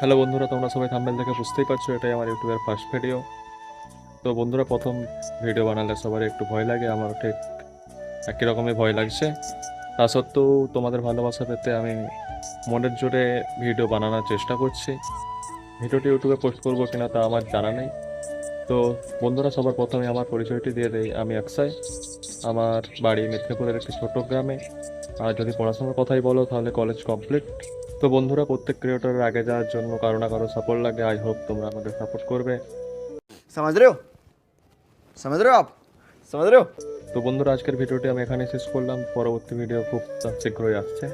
Hello বন্ধুরা, তোমরা সবাই থাম্বেল দেখে বুঝতেই পারছ, এটাই আমার ইউটিউবের ফার্স্ট ভিডিও তো বন্ধুরা, প্রথম ভিডিও বানালে সবারই একটু ভয় লাগে, আমার ঠিক একই রকমই ভয় লাগছে। তা সত্ত্বেও তোমাদের ভালোবাসা পেতে আমি মনের জোরে ভিডিও বানানোর চেষ্টা করছি। ভিডিওটি ইউটিউবে পোস্ট করব কিনা তা আমার জানা নেই। তো বন্ধুরা, সবার প্রথমে আমার পরিচয়টি দিয়ে দেই। আমি একসাই আমার বাড়ি মেদিনীপুরের একটি ছোট গ্রামে। আর যদি পড়াশোনার কথাই বলো তাহলে কলেজ কমপ্লিট তো বন্ধুরা প্রত্যেক ক্রিয়েটারের আগে যাওয়ার জন্য কারও না কারও সাপোর্ট লাগে। আই হোপ তোমরা আমাদের সাপোর্ট করবে। সমাজ রেও আপ তো বন্ধুরা আজকের ভিডিওটি আমি এখানে শেষ করলাম। পরবর্তী ভিডিও খুব শীঘ্রই আসছে।